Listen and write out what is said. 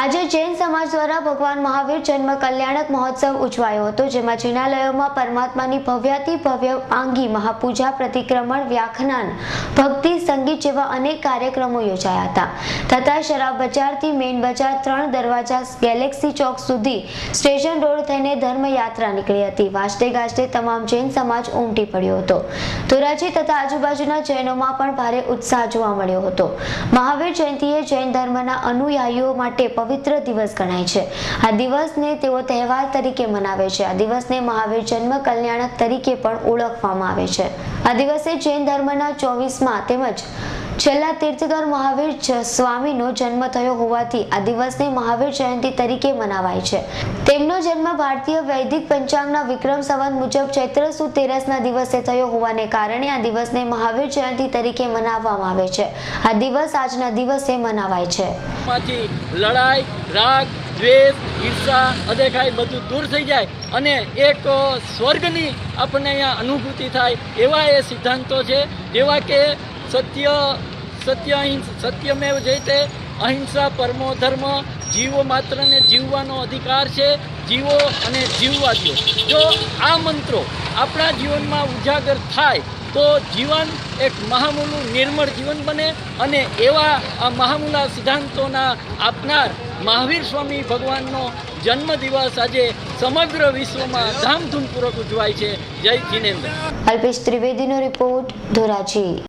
આજે જૈન સમાજ દ્વારા ભગવાન મહાવીર જન્મ કલ્યાણક મહોત્સવ ઉજવાયો હતો, જેમાં જિનાલયોમાં પરમાત્માની ભવ્યાતિ ભવ્ય આંગી, મહાપૂજા, પ્રતિક્રમણ, વ્યાખ્યાન, ભક્તિ, સંગીત જેવા અનેક કાર્યક્રમો યોજાયા હતા. તથા શરાબ બજારથી મેઇન બજાર ત્રણ દરવાજા ગેલેક્સી ચોક સુધી સ્ટેશન રોડ થઈને ધર્મયાત્રા નીકળી હતી. વાજતે ગાજતે તમામ જૈન સમાજ ઉમટી પડ્યો હતો. ધોરાજી તથા આજુબાજુના જૈનોમાં પણ ભારે ઉત્સાહ જોવા મળ્યો હતો. મહાવીર જયંતિએ જૈન ધર્મના અનુયાયીઓ માટે પવિત્ર દિવસ ગણાય છે. આ દિવસને તેઓ તહેવાર તરીકે મનાવે છે. આ દિવસને મહાવીર જન્મ કલ્યાણક તરીકે પણ ઓળખવામાં આવે છે. આ દિવસે જૈન ધર્મના ચોવીસમાં તેમજ છેલ્લા તીર્થકર મહાવીર સ્વામીનો જન્મ થયો હોવાથી આ દિવસને મહાવીર જયંતિ તરીકે મનાવાય છે. તેમનો જન્મ ભારતીય વૈદિક પંચાંગના વિક્રમ સંવત મુજબ ચૈત્ર સુદ તેરસના દિવસે થયો હોવાને કારણે આ દિવસને મહાવીર જયંતિ તરીકે મનાવવામાં આવે છે. આ દિવસ આજના દિવસે મનાવાય છે. લડાઈ, રાગ દ્વેષ, ઈર્ષા, અદેખાઈ બધું દૂર થઈ જાય અને એક સ્વર્ગની આપણને અહીંયા અનુભૂતિ થાય એવા એ સિદ્ધાંતો છે. જેવા કે સત્ય સત્ય સત્યમેવ જયતે અહિંસા પરમો ધર્મ, જીવો માત્રને જીવવાનો અધિકાર છે, જીવો અને જીવવા દો જો આ મંત્રો આપણા જીવનમાં ઉજાગર થાય તો જીવન એક મહામૂલું નિર્મળ જીવન બને અને એવા આ મહામૂલા સિદ્ધાંતોના આપનાર મહાવીર સ્વામી ભગવાનનો જન્મદિવસ આજે સમગ્ર વિશ્વમાં ધામધૂમપૂર્વક ઉજવાય છે. જય જિનેન્દ્ર. અલ્પેશ ત્રિવેદીનો રિપોર્ટ ધોરાજી.